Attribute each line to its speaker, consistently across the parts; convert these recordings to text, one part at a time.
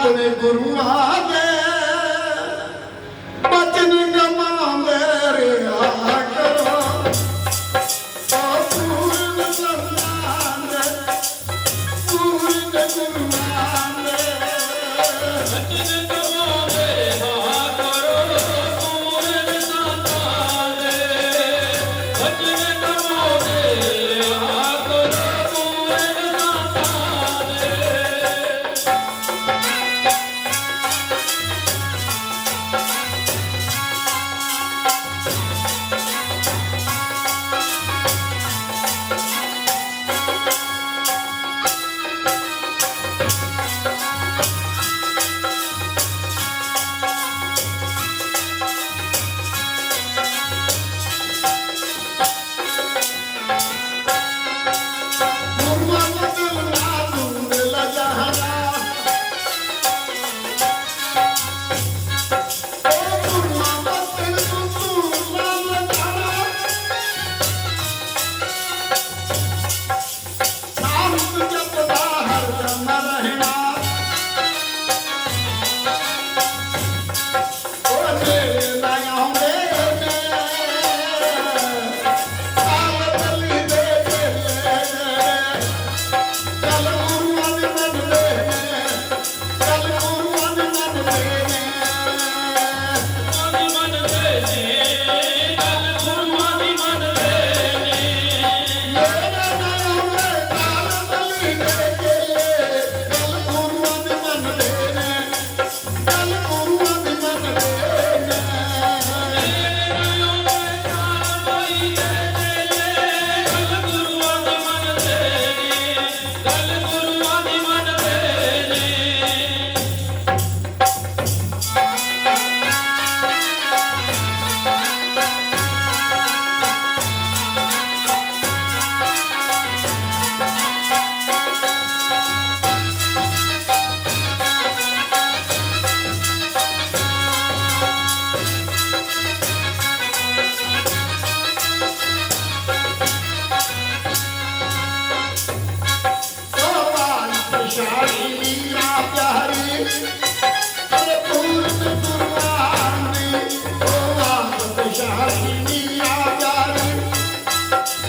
Speaker 1: ਆਪਣੇ ਗੁਰੂਆਂ ਦੇ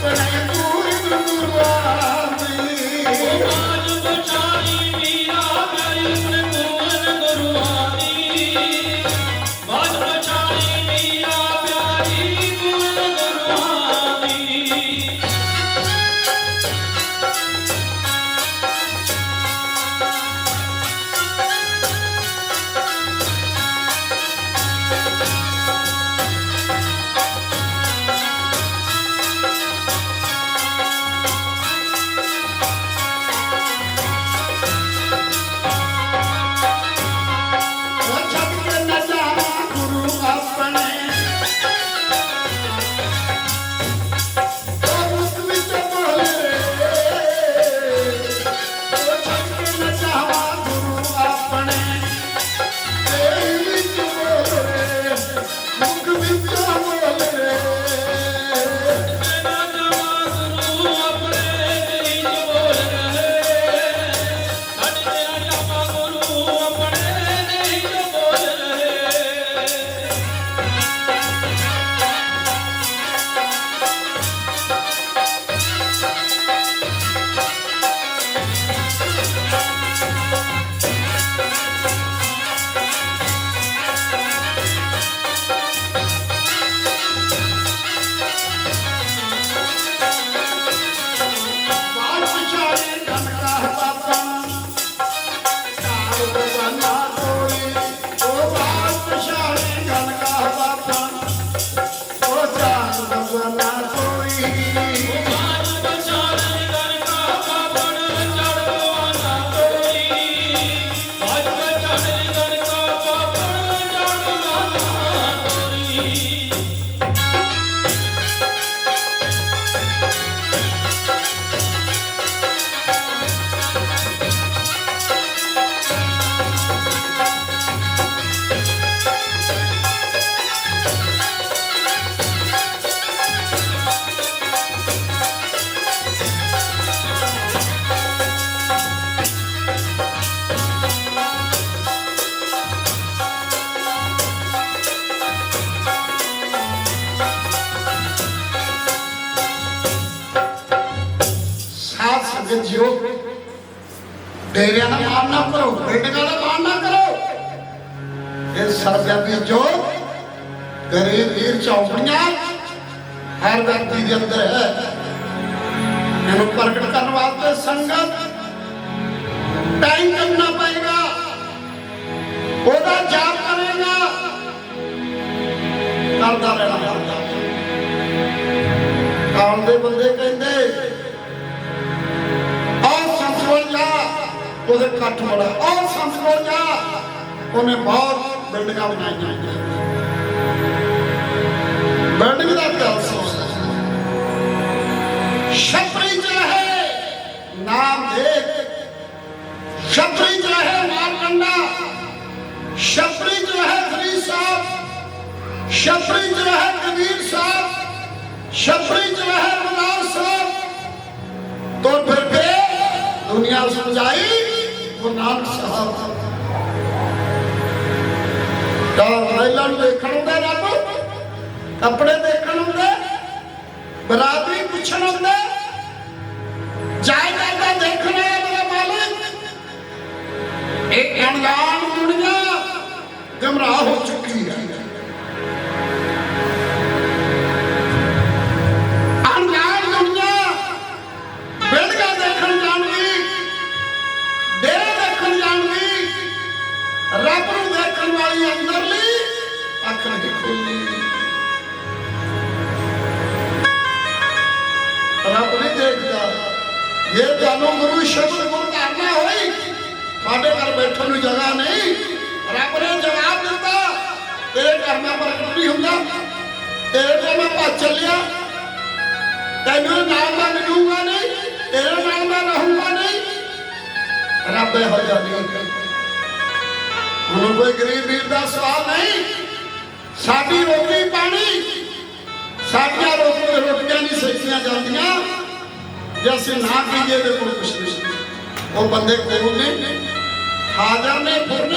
Speaker 1: ਅਰੇ ਪੂਰਨ ਗਰੀਬ ਹਰ ਵਿਅਕਤੀ ਦੇ ਅੰਦਰ ਹੈ। ਇਹਨੂੰ ਪ੍ਰਗਟ ਕਰਨ ਵਾਸਤੇ ਸੰਗਤ ਟਾਈਮ ਕਰਨਾ ਪਏਗਾ, ਉਹਦਾ ਜਾਪ ਕਰੇਗਾ। ਕਰਦਾ ਰਹਿਣਾ ਕਰਦਾ। ਕਾਮ ਦੇ ਬੰਦੇ ਕਹਿੰਦੇ, ਆਹ ਉਹਦੇ ਕੱਠ ਬੜਾ ਆਹ ਸੰਸਵਰ ਜਾ ਉਹਨੇ ਬਹੁਤ ਬਿਲਡਿੰਗਾਂ ਬਣਾਈਆਂ ਬਿਲਡਿੰਗ ਦਾ ਗੱਲ ਸੁਣ ਛਤਰੀ ਚ ਨਾਮ ਦੇ। ਛਤਰੀ ਚ ਮਾਰਕੰਡਾ ਛਤਰੀ ਚ ਫਰੀਦ ਸਾਹਿਬ। ਛਤਰੀ ਚ ਕਬੀਰ ਸਾਹਿਬ। ਛਤਰੀ ਚ ਰਹੇ ਸਾਹਿਬ। ਤੋਂ ਫਿਰ ਕੇ ਦੁਨੀਆ ਸਮਝਾਈ ਉਹ ਨਾਨਕ ਸਾਹਿਬ। ਤਾਂ ਮਹਿਲਾ ਦੇਖਣ ਦਾ ਰੱਬ। ਕੱਪੜੇ ਦੇਖਣ ਹੁੰਦੇ ਬਰਾਦਰੀ ਪੁੱਛਣ ਹੁੰਦੇ ਜਾਇਦਾਦ ਦਾ ਦੇਖਣ ਮਾਲਕ। ਇਹ ਅਣਜਾਣ ਦੁਨੀਆ ਗਮਰਾਹ ਹੋ ਚੁੱਕੀ ਹੈ। ਇਹ ਤੁਹਾਨੂੰ ਗੁਰੂ ਸ਼ਬਦ ਗੁਰ ਕਰਨਾ ਹੋਈ। ਤੁਹਾਡੇ ਘਰ ਬੈਠਣ ਨੂੰ ਜਗ੍ਹਾ ਨਹੀਂ। ਰੱਬ ਨੇ ਜਵਾਬ ਦਿੱਤਾ। ਤੇਰੇ ਘਰ ਮੈਂ ਪ੍ਰਗਟ ਨਹੀਂ ਹੁੰਦਾ। ਤੇਰੇ ਕੋਲ ਮੈਂ ਭੱਜ ਚੱਲਿਆ। ਤੈਨੂੰ ਨਾਲ ਮੈਂ ਮਿਲੂੰਗਾ ਨਹੀਂ। ਤੇਰੇ ਨਾਲ ਮੈਂ ਰਹੂੰਗਾ ਨਹੀਂ। ਰੱਬ ਇਹੋ ਜਿਹਾ ਨਹੀਂ ਹੁਣ ਕੋਈ ਗਰੀਬ ਵੀਰ ਦਾ ਸਵਾਲ ਨਹੀਂ। ਸਾਡੀ ਰੋਟੀ ਪਾਣੀ। ਸਾਡੀਆਂ ਰੋਟੀ ਰੋਟੀਆਂ ਨਹੀਂ ਸਹੀਆਂ ਜਾਂਦੀਆਂ। ਜੇ ਅਸੀਂ ਨਾ ਕਹੀਏ ਤੇ ਕੋਈ ਕੁਛ ਨਹੀਂ। ਉਹ ਬੰਦੇ ਕੋਲ ਨੇ ਹਾਜ਼ਰ ਨੇ, ਫਿਰ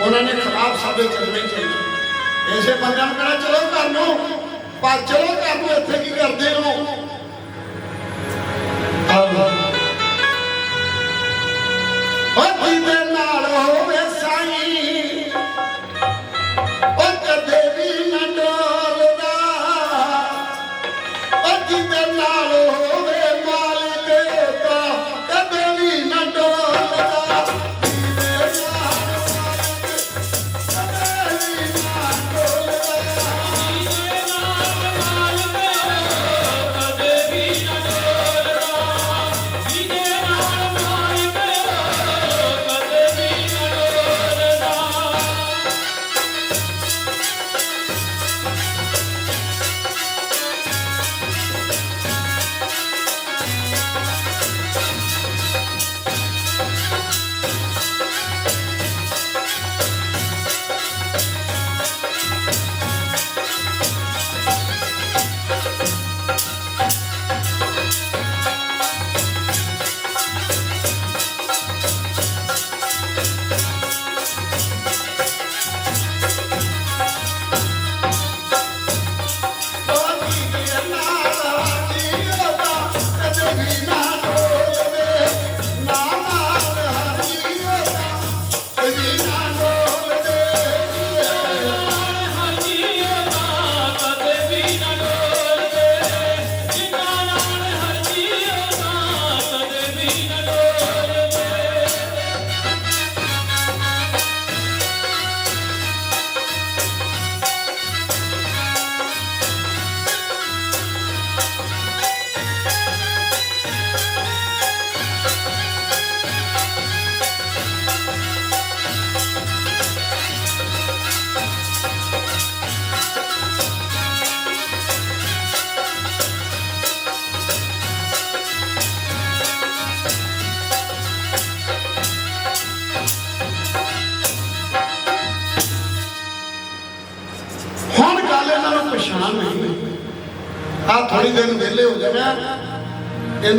Speaker 1: ਉਹਨਾਂ ਨੇ ਖਰਾਬ ਸਾਡੇ ਚੱਲਣੇ ਚਾਹੀਦੇ ਐਸੇ ਬੰਦਿਆਂ ਨੂੰ ਕਹਿਣਾ ਚਲੋ ਘਰ ਨੂੰ ਪਾ ਚਲੋ ਘਰ ਨੂੰ ਇੱਥੇ ਕੀ ਕਰਦੇ ਹੋ? ਉਹ ਜਿਹਦੇ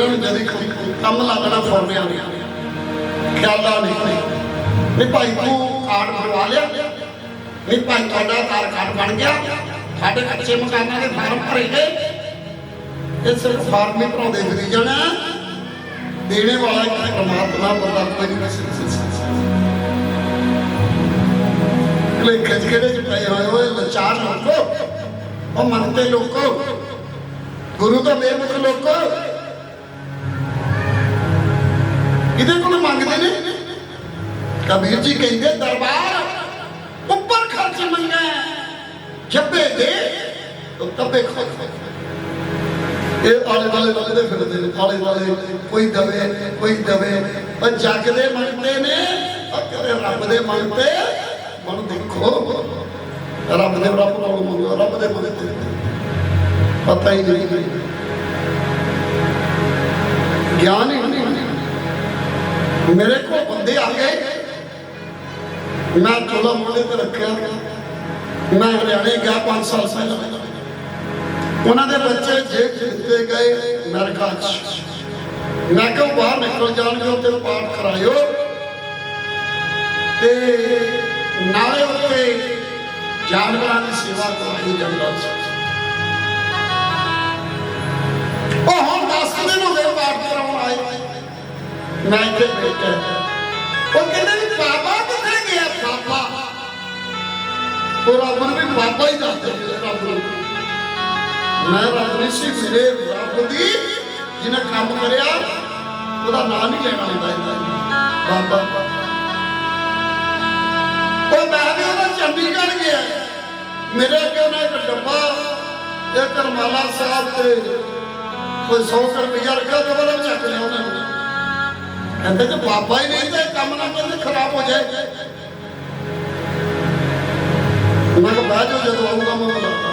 Speaker 1: ਇਹਨਾਂ ਨੂੰ ਜਦੀ ਕੰਮ ਲੱਗਣਾ ਫੋਰਮਿਆਂ ਨੇ ਖਿਆਲਾਂ ਨਹੀਂ ਨਹੀਂ ਭਾਈ ਤੂੰ ਕਾਰਡ ਬਣਵਾ ਲਿਆ। ਨਹੀਂ ਭਾਈ ਤੁਹਾਡਾ ਆਧਾਰ ਕਾਰਡ ਬਣ ਗਿਆ। ਸਾਡੇ ਕੱਚੇ ਮਕਾਨਾਂ ਦੇ ਫਾਰਮ ਭਰੇ ਗਏ। ਇਹ ਸਿਰਫ ਫਾਰਮ ਹੀ ਭਰਾਉਂਦੇ ਫਿਰੀ ਜਾਣਾ। ਦੇਣੇ ਵਾਲਾ ਇੱਕ ਪਰਮਾਤਮਾ ਬੰਦਾ ਕੋਈ ਨਹੀਂ ਲੈ ਖਿੱਚ ਕਿਹੜੇ ਚ ਪਏ ਹੋਏ? ਓਏ ਲਾਚਾਰ ਲੋਕੋ। ਉਹ ਮੰਨਤੇ ਲੋਕੋ। ਗੁਰੂ ਦਾ ਬੇਮੁਖ ਲੋਕੋ। ਇਹਦੇ ਕੋਲ ਮੰਗਦੇ ਨੇ? ਕਬੀਰ ਜੀ ਕਹਿੰਦੇ, ਦਰਬਾਰ ਉੱਪਰ ਖਰਚ ਮੰਗਾ ਜੱਬੇ ਦੇ ਤੋ ਤੱਬੇ ਖਰਚ ਇਹ ਆਲੇ ਵਾਲੇ ਲੱਗਦੇ ਫਿਰਦੇ ਨੇ, ਆਲੇ ਵਾਲੇ ਕੋਈ ਦਵੇ ਕੋਈ ਦਵੇ। ਪਰ ਜੱਗ ਦੇ ਮੰਗਦੇ ਨੇ ਉਹ ਕਹਿੰਦੇ ਰੱਬ ਦੇ ਮੰਗਦੇ ਮਨ ਦੇਖੋ, ਰੱਬ ਦੇ ਰੱਬ ਨੂੰ ਮੰਗੋ, ਰੱਬ ਦੇ ਮੰਗਦੇ ਪਤਾ ਹੀ ਨਹੀਂ। ਗਿਆਨ ਹੀ ਮੇਰੇ ਕੋਲ ਬੰਦੇ ਆ ਗਏ। ਮੈਂ ਚੋਲਾ ਮੋਲੇ ਤੇ ਰੱਖਿਆ। ਮੈਂ ਹਰਿਆਣੇ ਗਿਆ 5 ਸਾਲ ਪਹਿਲਾਂ। ਉਹਨਾਂ ਦੇ ਬੱਚੇ ਜੇਬ ਦਿੱਤੇ ਗਏ ਅਮਰੀਕਾ 'ਚ। ਮੈਂ ਕਿਹਾ ਬਾਹਰ ਨਿਕਲ ਜਾਣਗੇ, ਉੱਥੇ ਪਾਠ ਕਰਾਇਓ। ਤੇ ਨਾਲੇ ਉੱਤੇ ਜਾਨਵਰਾਂ ਦੀ ਸੇਵਾ ਕਰਾਈ ਜੰਗਲ 'ਚ। ਉਹ ਹੁਣ 10 ਦਿਨ ਹੋ ਗਏ ਪਾਠ ਮੈਂ ਇੱਥੇ ਬੈਠਾ। ਉਹ ਕਹਿੰਦੇ ਵੀ ਬਾਬਾ ਕਿੱਥੇ ਗਿਆ? ਬਾਬਾ। ਉਹ ਰੱਬ ਨੂੰ ਵੀ ਬਾਬਾ ਹੀ ਦੱਸਦੇ ਰੱਬ ਨੂੰ। ਮੈਂ ਰੱਬ ਨਹੀਂ ਸੀ ਮੇਰੇ ਰੱਬ ਦੀ ਜਿਹਨੇ ਕੰਮ ਕਰਿਆ, ਉਹਦਾ ਨਾਮ ਨਹੀਂ ਲੈਣਾ ਹੁੰਦਾ ਇਹਦਾ ਬਾਬਾ। ਉਹ ਮੈਂ ਵੀ ਉਹਦਾ ਚੰਡੀਗੜ੍ਹ ਗਿਆ। ਮੇਰੇ ਅੱਗੇ ਉਹਨਾਂ ਇੱਕ ਡੱਬਾ ਇਹ ਕਰਮਾਲਾ ਸਾਹਿਬ ਤੇ ਕੋਈ 100 ਰੁਪਇਆ ਰੱਖਿਆ ਤੇ ਉਹਦਾ ਵੀ ਚੱਕ ਲਿਆ ਉਹਨੇ। ਕਹਿੰਦੇ ਕਿ ਬਾਬਾ ਹੀ ਨਹੀਂ ਤੇ ਕੰਮ ਨਾ ਕਹਿੰਦੇ ਖਰਾਬ ਹੋ ਜਾਏ। ਮੈਂ ਕਿਹਾ ਬਾਅਦ ਜਦੋਂ ਆਊਗਾ ਮੈਂ ਬੁਲਾਉਂਦਾ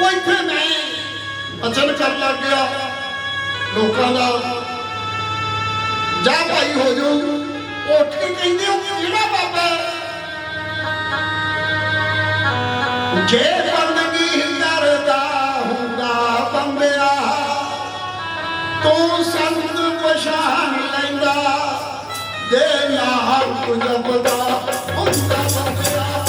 Speaker 1: ਉਹ ਇੱਥੇ ਨਹੀਂ। ਅਚਨ ਕਰਨ ਲੱਗ ਗਿਆ। ਲੋਕਾਂ ਦਾ ਜਾ ਭਾਈ ਹੋ ਜਾਓ। ਉੱਠ ਕੇ ਕਹਿੰਦੇ ਉਹ ਕਿਹੜਾ ਬਾਬਾ ਜੇ ਸੰਤ ਪਛਾਣ ਲੈਂਦਾ ਜੇ ਨਾਲ ਕੁਝ ਪਤਾ ਹੁੰਦਾ ਬੰਦਿਆ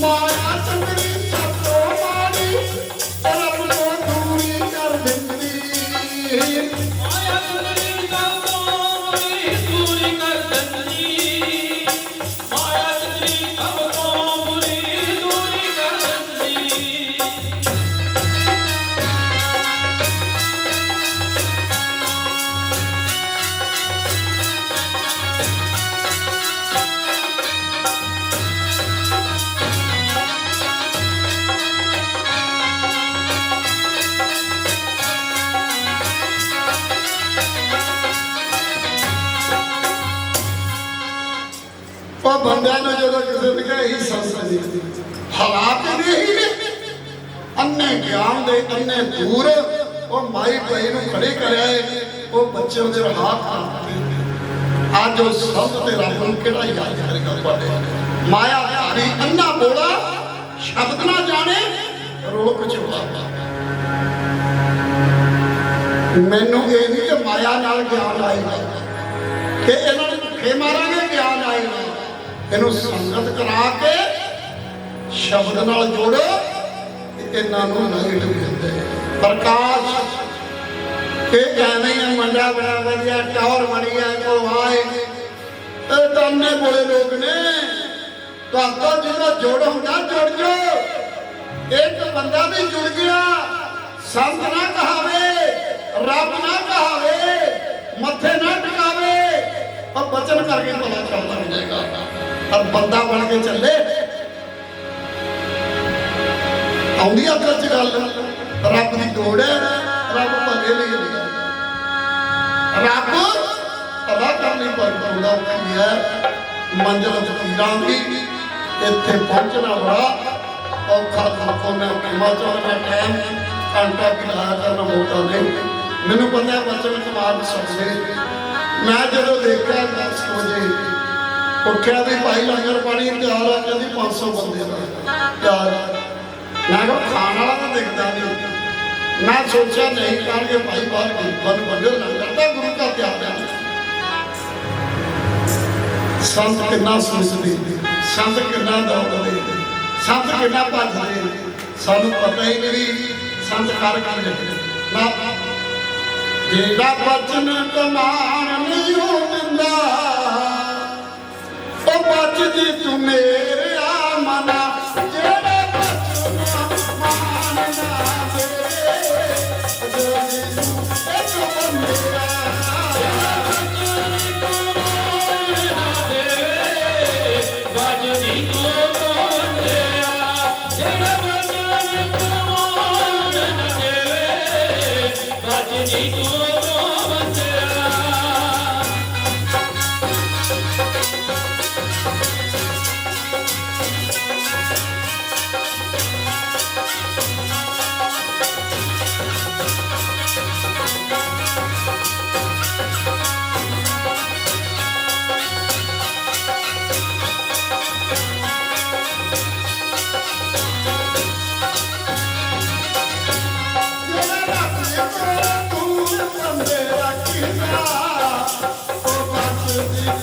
Speaker 1: Lord, awesome. ਗਿਆਨ ਦੇ ਦੂਰ ਉਹ ਮਾਈ ਭਾਈ ਨੂੰ ਖੜੇ ਕਰਿਆ ਏ, ਉਹ ਬੱਚੇ ਉਹਦੇ ਰਾਹ ਕਰਦੇ ਅੱਜ ਉਹ ਸੰਤ ਤੇ ਰੱਬ ਨੂੰ ਕਿਹੜਾ ਯਾਦ ਕਰੇਗਾ ਤੁਹਾਡੇ? ਮਾਇਆ ਧਾਰੀ ਅੰਨਾ ਬੋਲਾ, ਸ਼ਬਦ ਨਾ ਜਾਣੇ, ਰੋਕ ਚੁਆ ਮੈਨੂੰ ਇਹ ਨਹੀਂ ਕਿ ਮਾਇਆ ਨਾਲ ਗਿਆਨ ਆਏਗਾ ਕਿ ਇਹਨਾਂ ਨੂੰ ਭੁੱਖੇ ਮਾਰਾਂਗੇ ਗਿਆਨ ਆਏਗਾ ਇਹਨੂੰ ਸੰਗਤ ਕਰਾ ਕੇ ਸ਼ਬਦ ਨਾਲ ਜੋੜੋ ਇਹਨਾਂ ਨੂੰ ਨਹੀਂ ਡੁੱਬਦੇ ਪ੍ਰਕਾਸ਼ ਕਿ ਐਵੇਂ ਹੀ ਮੰਡਾ ਬੜਾ ਵਧੀਆ, ਟੌਰ ਬਣੀ ਆ ਕੋਲ ਇਹ। ਤਾਨੇ ਬੋਲੇ ਲੋਕ ਨੇ। ਤੁਹਾਡਾ ਜਿਹੜਾ ਜੋੜ ਹੁੰਦਾ, ਜੁੜ ਜੋ। ਇੱਕ ਬੰਦਾ ਵੀ ਜੁੜ ਗਿਆ, ਸੰਤ ਨਾ ਕਹਾਵੇ, ਰੱਬ ਨਾ ਕਹਾਵੇ, ਮੱਥੇ ਨਾ ਟਿਕਾਵੇ ਉਹ ਬਚਨ ਕਰਕੇ ਭਲਾ ਚੱਲਦਾ ਹੋ ਜਾਏਗਾ ਬੰਦਾ ਬਣ ਕੇ ਚੱਲੇ। ਆਉਂਦੀ ਆ ਅੱਖ ਚ ਗੱਲ। ਰੱਬ ਦੀ ਲੋੜ ਹੈ, ਰੱਬ ਭਲੇ ਲਈ ਨਹੀਂ ਰੱਬ ਭਲਾ ਕਰਨੀ ਪਰਦਾ ਕੀ ਹੈ ਮੰਜ਼ਲ ਫਕੀਰਾਂ ਦੀ ਇੱਥੇ ਪਹੁੰਚਣਾ ਬੜਾ ਔਖਾ ਖਾਕੋ ਮੈਂ ਹਿਮਾਚਲ ਦਾ ਟਾਈਮ, ਘੰਟਾ ਵੀ ਕਰਨਾ ਮੌਕਾ ਨਹੀਂ ਮੈਨੂੰ ਪਤਾ ਹੈ ਬਚਨ ਕੁਮਾਰ ਸਕਦੇ। ਮੈਂ ਜਦੋਂ ਦੇਖਿਆ 10 ਵਜੇ ਉੱਠਿਆ ਵੀ ਭਾਈ ਲੰਗਰ ਪਾਣੀ, ਤਿਆਰ ਆ ਕਹਿੰਦੀ 500 ਬੰਦੇ ਦਾ ਤਿਆਰ। ਮੈਂ ਕਿਹਾ ਖਾਣ ਵਾਲਾ ਤਾਂ ਦਿਖਦਾ ਨਹੀਂ ਮੈਂ ਸੋਚਿਆ ਨਹੀਂ ਕਰਕੇ ਭਾਈ ਬਾਹਰ ਬਨ ਬੰਦੇ ਲੰਗਰ ਤਾਂ ਗੁਰੂ ਦਾ ਤਿਆਰ ਆ ਸੰਤ ਕਿੰਨਾ ਸੁਣਦੇ ਸੰਤ ਕਿੰਨਾ ਦੌੜਦੇ, ਸੰਤ ਕਿੰਨਾ ਭੱਜਦੇ। ਸਾਨੂੰ ਪਤਾ ਹੀ ਨਹੀਂ ਸੰਤ ਕਰ ਕਰ ਨਾ, ਜਿਹੜਾ ਬਚਨ ਕਮਾਨ ਨਹੀਂ ਹੋ ਉਹ ਬਚਦੀ ਤੂੰ ਮੇਰੇ Thank you.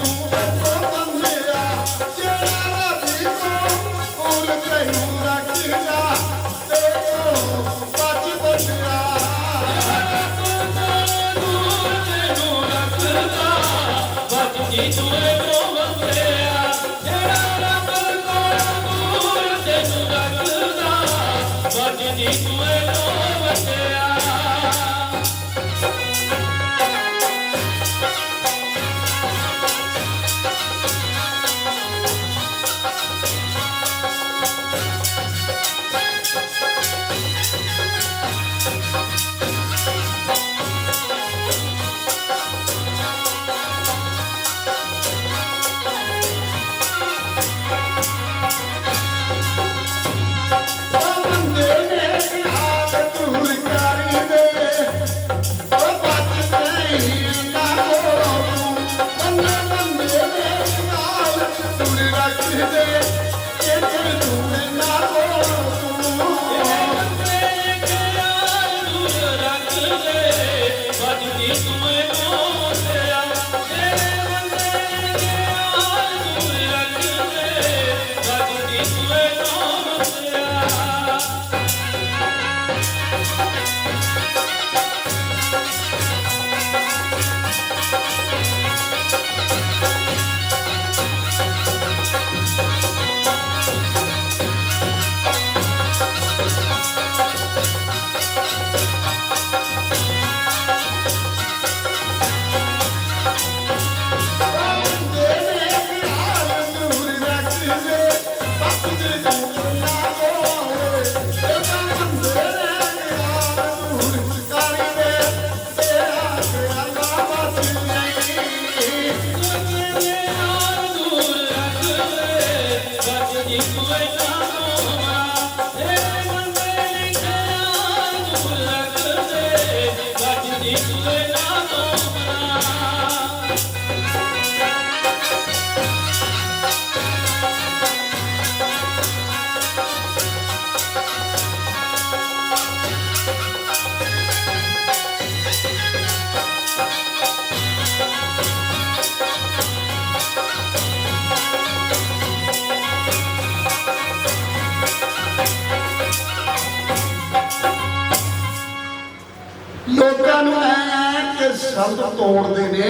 Speaker 1: ਕਿ ਤੋੜਦੇ ਨੇ।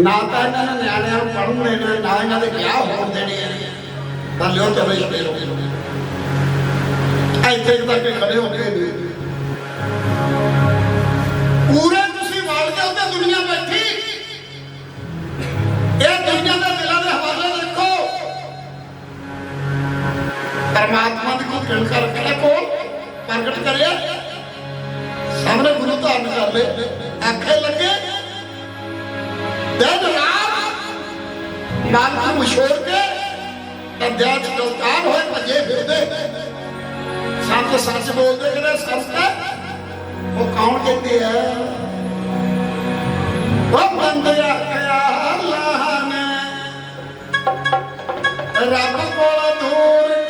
Speaker 1: ਨਾ ਤਾਂ ਇਹਨਾਂ ਨੇ ਨਿਆਣਿਆਂ ਨੂੰ ਪੜ੍ਹਨ ਦੇਣਾ ਨਾ ਇਹਨਾਂ ਦੇ ਵਿਆਹ ਹੋਣ ਦੇਣੇ ਤਾਂ ਲਿਓ ਚਲੇ ਸ਼ੇਰ ਇੱਥੇ ਤੱਕ ਖੜੇ ਹੋ ਗਏ ਨੇ। ਪੂਰੇ ਤੁਸੀਂ ਵੜ ਕੇ ਉੱਤੇ ਦੁਨੀਆ ਬੈਠੀ। ਇਹ ਦੁਨੀਆ ਦੇ ਦਿਲਾਂ ਦੇ ਹਵਾਲੇ ਦੇਖੋ। ਪਰਮਾਤਮਾ ਦੀ ਕੋਈ ਗਿਣ ਕਰ ਰੱਖਿਆ ਕੋਲ, ਪ੍ਰਗਟ ਕਰਿਆ। ਸਾਹਮਣੇ ਗੁਰੂ ਧਾਰਨ ਕਰ ਲੈ ਆਖੇ ਲੱਗੇ। ਦਿਨ ਰਾਤ ਮਾਲਕ ਨੂੰ ਛੋੜ ਕੇ ਅੰਦਿਆਂ ਚ ਗਲਤਾਨ ਹੋਏ, ਭੱਜੇ ਫਿਰਦੇ। ਸੱਚ ਸੱਚ ਬੋਲਦੇ ਕਿਹੜੇ ਸੱਚ ਉਹ ਕੌਣ ਕਹਿੰਦੇ ਆ? ਉਹ ਬੰਦਿਆ ਕਿਆ ਅੱਲਾਹ ਨੇ। ਰੱਬ ਕੋਲ ਦੂਰ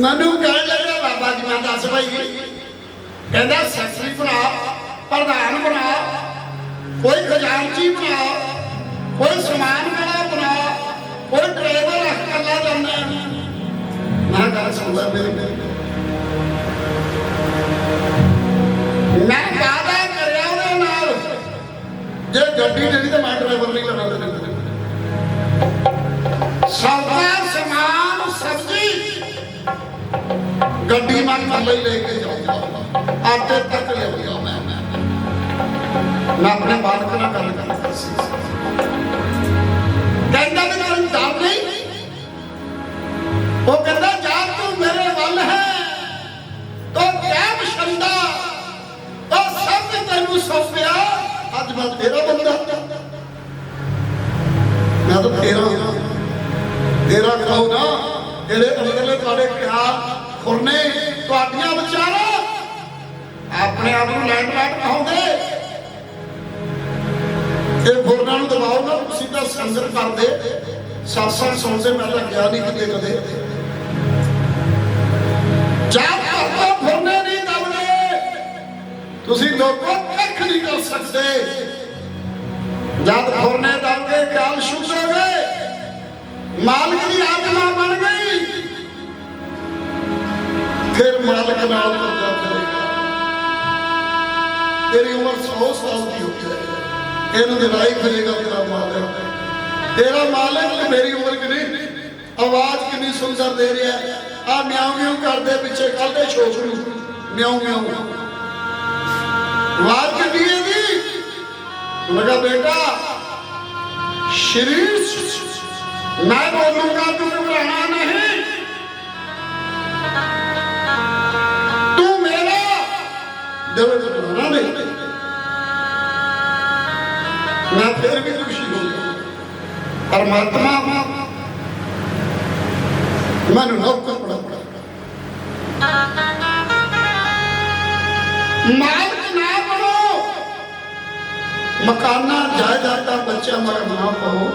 Speaker 1: ਮੈਨੂੰ ਕਹਿਣ ਲੱਗਾ, ਬਾਬਾ ਜੀ, ਮੈਂ ਦੱਸ ਭਾਈ ਕਹਿੰਦਾ ਸੈਕਟਰੀ ਬਣਾ ਪ੍ਰਧਾਨ ਬਣਾ, ਕੋਈ ਖਜ਼ਾਨਚੀ ਬਣਾ, ਕੋਈ ਸਮਾਨ ਵਾਲਾ ਬਣਾ, ਕੋਈ ਡਰਾਈਵਰ ਰੱਖ ਲਾ ਜਾਂਦਾ ਮੈਂ ਗੱਲ ਸੁਣਦਾ ਮੇਰੇ। ਮੈਂ ਵਾਦਾ ਕਰਿਆ ਉਹਦੇ ਨਾਲ। ਜੇ ਗੱਡੀ ਜਿਹੜੀ ਤਾਂ ਮੈਂ ਡਰਾਈਵਰ ਨਹੀਂ ਲੈਣਾ ਉਹਦੇ ਸਮਾਨ ਗੱਡੀ ਮੈਂ ਥੱਲੇ ਲੈ ਕੇ ਜਾਊਂਗਾ ਆਟੇ ਤੱਕ ਲੈ ਲਿਆ ਮੈਂ। ਮੈਂ ਆਪਣੇ ਬਾਲਕ ਨਾਲ ਗੱਲ ਕਰਦਾ ਸੀ। ਤੇਰੀ ਉਮਰ 100 ਸਾਲ ਦੀ ਹੋ। ਜਾਏ ਇਹਨੂੰ ਦਿਲਾਈ ਫਿਰੇਗਾ ਤੇਰਾ ਮਾਲਕ। ਤੇਰਾ ਮਾਲਕ ਮੇਰੀ ਉਮਰ ਕਿੰਨੀ? ਆਵਾਜ਼ ਕਿੰਨੀ ਸੁੰਦਰ ਦੇ ਰਿਹਾ ਆ ਮਿਆਉ ਮਿਆਉ ਕਰਦੇ ਪਿੱਛੇ ਕੱਢਦੇ ਛੋਕ ਨੂੰ। ਮਿਆਉ ਮਿਆਉ। ਆਵਾਜ਼ ਕਿੰਨੀ ਹੈ ਦੀ ਲਗਾ ਬੇਟਾ। ਸ਼ਰੀਰ ਮੈਂ ਬੋਲੂੰਗਾ, ਤੂੰ ਘਬਰਾਣਾ ਨਹੀਂ। ਦਿਲ ਵਿੱਚ ਬਣਾਉਣਾ ਨਹੀਂ। ਮੈਂ ਫਿਰ ਵੀ ਖੁਸ਼ੀ ਹੋਈ ਪਰਮਾਤਮਾ, ਮੈਨੂੰ ਨੌਕਰ ਬੜਾ ਮਾਲਕ ਨਾ ਬਣੋ। ਮਕਾਨਾਂ, ਜਾਇਦਾਦਾਂ ਬੱਚਿਆਂ ਮਗਰ ਨਾ ਪਾਓ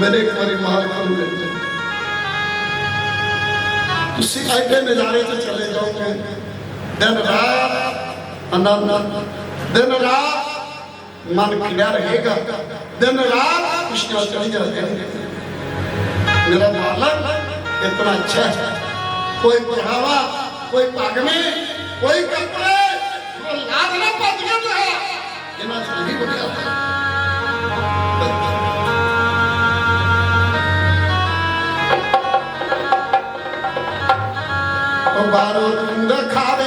Speaker 1: ਮੇਰੇ ਇੱਕ ਵਾਰੀ ਮਾਲਕ ਨੂੰ ਮਿਲ ਤੁਸੀਂ ਐਡੇ ਨਜ਼ਾਰੇ ਤੇ ਚਲੇ ਜਾਓਗੇ। ਦਿਨ ਰਾਤ ਆਨੰਦ ਦਿਨ ਰਾਤ ਮਨ ਖਿੜਿਆ ਰਹੇਗਾ ਦਿਨ ਰਾਤ ਖੁਸ਼ੀਆਂ ਚੜੀ ਜਾਏਗੀ मेरा मालक इतना अच्छा है कोई पढ़ावा कोई पग में कोई कपड़े वो लाद ना पतिया जो है इतना नहीं बढ़िया ਉਹ ਬਾਰੋ ਤੁੰਗ ਖਾਵੇ ਕਰ